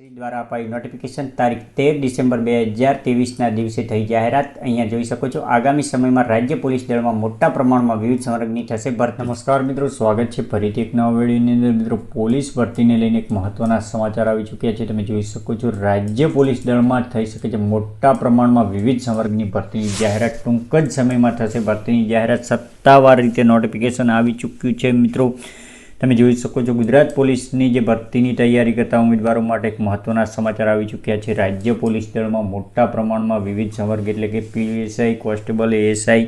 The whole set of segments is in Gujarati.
શ્રી દ્વારા અપાયું નોટિફિકેશન તારીખ તેર ડિસેમ્બર બે હજાર ત્રેવીસના દિવસે થઈ જાહેરાત. અહીંયા જોઈ શકો છો, આગામી સમયમાં રાજ્ય પોલીસ દળમાં મોટા પ્રમાણમાં વિવિધ સંવર્ગની થશે ભરતી. નમસ્કાર મિત્રો, સ્વાગત છે ફરીથી એક નવા વિડીયોની અંદર. મિત્રો, પોલીસ ભરતીને લઈને એક મહત્વના સમાચાર આવી ચૂક્યા છે. તમે જોઈ શકો છો, રાજ્ય પોલીસ દળમાં થઈ શકે છે. મોટા પ્રમાણમાં વિવિધ સંવર્ગની ભરતીની જાહેરાત ટૂંક જ સમયમાં થશે. ભરતીની જાહેરાત સત્તાવાર રીતે નોટિફિકેશન આવી ચૂક્યું છે. મિત્રો તમે જોઈ શકો છો ગુજરાત પોલીસની જે ભરતીની તૈયારી કરતા ઉમેદવારો માટે એક મહત્વના સમાચાર આવી ચૂક્યા છે. રાજ્ય પોલીસ દળમાં મોટા પ્રમાણમાં વિવિધ સંવર્ગ એટલે કે પીએસઆઈ, કોન્સ્ટેબલ, એએસઆઈ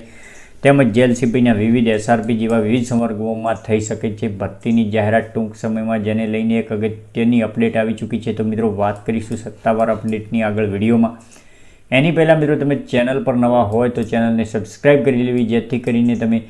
તેમજ જેલ સીપીના વિવિધ એસઆરપી જેવા વિવિધ સંવર્ગોમાં થઈ શકે છે. ભરતીની જાહેરાત ટૂંક સમયમાં જેને લઈને એક અગત્યની અપડેટ આવી ચૂકી છે. તો મિત્રો વાત કરીશું સત્તાવાર અપડેટની આગળ વિડીયોમાં. એની પહેલાં મિત્રો તમે ચેનલ પર નવા હોય તો ચેનલને સબસ્ક્રાઈબ કરી લેવી, જેથી કરીને તમે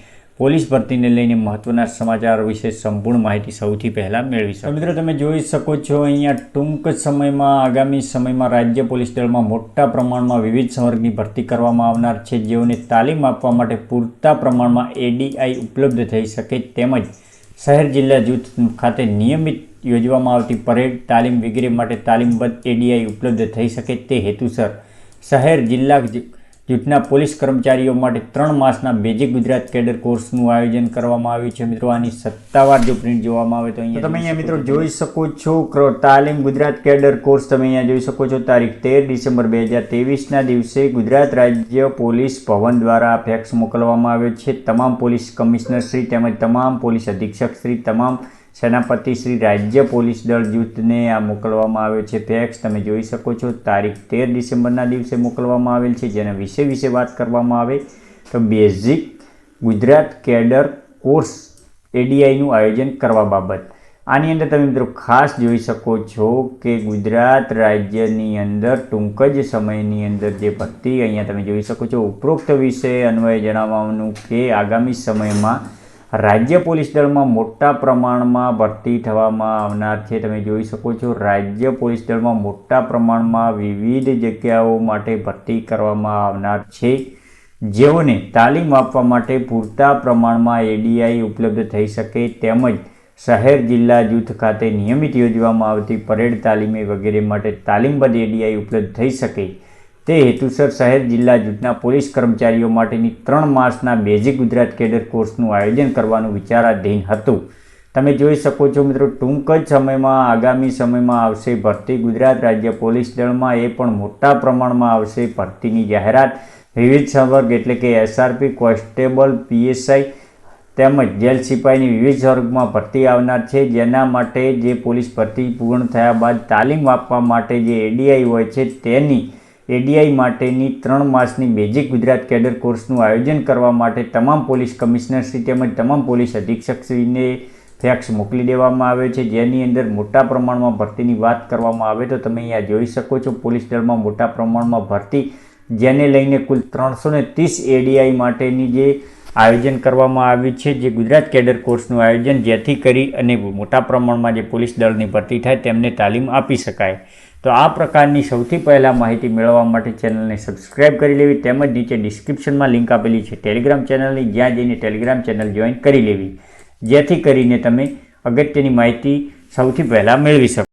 પોલીસ ભરતીને લઈને મહત્વના સમાચાર વિશે સંપૂર્ણ માહિતી સૌથી પહેલાં મેળવી શકો. મિત્રો તમે જોઈ શકો છો, અહીંયા ટૂંક સમયમાં, આગામી સમયમાં રાજ્ય પોલીસ દળમાં મોટા પ્રમાણમાં વિવિધ સંવર્ગની ભરતી કરવામાં આવનાર છે. જેઓને તાલીમ આપવા માટે પૂરતા પ્રમાણમાં એડીઆઈ ઉપલબ્ધ થઈ શકે તેમજ શહેર જિલ્લા જૂથ ખાતે નિયમિત યોજવામાં આવતી પરેડ તાલીમ વગેરે માટે તાલીમબદ્ધ એડીઆઈ ઉપલબ્ધ થઈ શકે તે હેતુસર શહેર જિલ્લા જૂથના પોલીસ કર્મચારીઓ માટે ત્રણ માસના બેઝિક ગુજરાત કેડર કોર્સનું આયોજન કરવામાં આવ્યું છે. મિત્રો આની સત્તાવાર જો પ્રિન્ટ જોવામાં આવે તો અહીંયા તમે અહીંયા મિત્રો જોઈ શકો છો તાલીમ ગુજરાત કેડર કોર્સ તમે અહીંયા જોઈ શકો છો. તારીખ તેર ડિસેમ્બર બે હજાર તેવીસના દિવસે ગુજરાત રાજ્ય પોલીસ ભવન દ્વારા ફેક્સ મોકલવામાં આવ્યો છે. તમામ પોલીસ કમિશનર શ્રી તેમજ તમામ પોલીસ અધિક્ષક શ્રી તમામ સેનાપતિ શ્રી રાજ્ય પોલીસ દળ જૂથને આ મોકલવામાં આવ્યો છે. ફેક્સ તમે જોઈ શકો છો, તારીખ તેર ડિસેમ્બરના દિવસે મોકલવામાં આવેલ છે, જેના વિશે વિશે વાત કરવામાં આવે તો બેઝિક ગુજરાત કેડર કોર્સ એડીઆઈનું આયોજન કરવા બાબત. આની અંદર તમે મિત્રો ખાસ જોઈ શકો છો કે ગુજરાત રાજ્યની અંદર ટૂંક જ સમયની અંદર જે ભરતી અહીંયા તમે જોઈ શકો છો. ઉપરોક્ત વિશે અન્વયે જણાવવાનું કે આગામી સમયમાં રાજ્ય પોલીસ દળમાં મોટા પ્રમાણમાં ભરતી થવામાં આવનાર છે. તમે જોઈ શકો છો, રાજ્ય પોલીસ દળમાં મોટા પ્રમાણમાં વિવિધ જગ્યાઓ માટે ભરતી કરવામાં આવનાર છે. જેઓને તાલીમ આપવા માટે પૂરતા પ્રમાણમાં એડીઆઈ ઉપલબ્ધ થઈ શકે તેમજ શહેર જિલ્લા જૂથ ખાતે નિયમિત યોજવામાં આવતી પરેડ તાલીમે વગેરે માટે તાલીમબદ્ધ એડીઆઈ ઉપલબ્ધ થઈ શકે. તે હેતુસર શહેર જિલ્લા જૂથના પોલીસ કર્મચારીઓ માટેની ત્રણ માસના બેઝિક ગુજરાત કેડર કોર્સનું આયોજન કરવાનું વિચારાધીન હતું. તમે જોઈ શકો છો મિત્રો, ટૂંક જ સમયમાં, આગામી સમયમાં આવશે ભરતી. ગુજરાત રાજ્ય પોલીસ દળમાં એ પણ મોટા પ્રમાણમાં આવશે ભરતીની જાહેરાત. વિવિધ સંવર્ગ એટલે કે એસઆરપી, કોન્સ્ટેબલ, પીએસઆઈ તેમજ જેલ સિપાહીની વિવિધ વર્ગમાં ભરતી આવનાર છે. જેના માટે જે પોલીસ ભરતી પૂર્ણ થયા બાદ તાલીમ આપવા માટે જે એડીઆઈ હોય છે તેની એડીઆઈ માટેની ત્રણ માસની બેઝિક ગુજરાત કેડર કોર્સનું આયોજન કરવા માટે તમામ પોલીસ કમિશનરશ્રી તેમજ તમામ પોલીસ અધિક્ષકશ્રીને ફેક્સ મોકલી દેવામાં આવે છે. જેની અંદર મોટા પ્રમાણમાં ભરતીની વાત કરવામાં આવે તો તમે અહીંયા જોઈ શકો છો, પોલીસ દળમાં મોટા પ્રમાણમાં ભરતી, જેને લઈને કુલ ત્રણસો ત્રીસ એડીઆઈ માટેની જે આયોજન કરવામાં આવ્યું છે, જે ગુજરાત કેડર કોર્સનું આયોજન જેથી કરી અને મોટા પ્રમાણમાં જે પોલીસ દળની ભરતી થાય તેમને તાલીમ આપી શકાય. તો આ પ્રકારની સૌથી પહેલાં માહિતી મેળવવા માટે ચેનલને સબસ્ક્રાઇબ કરી લેવી તેમજ નીચે ડિસ્ક્રિપ્શનમાં લિંક આપેલી છે ટેલિગ્રામ ચેનલની, જ્યાં જઈને ટેલિગ્રામ ચેનલ જોઈન કરી લેવી. જેથી કરીને તમે અગત્યની માહિતી સૌથી પહેલાં મેળવી શકો.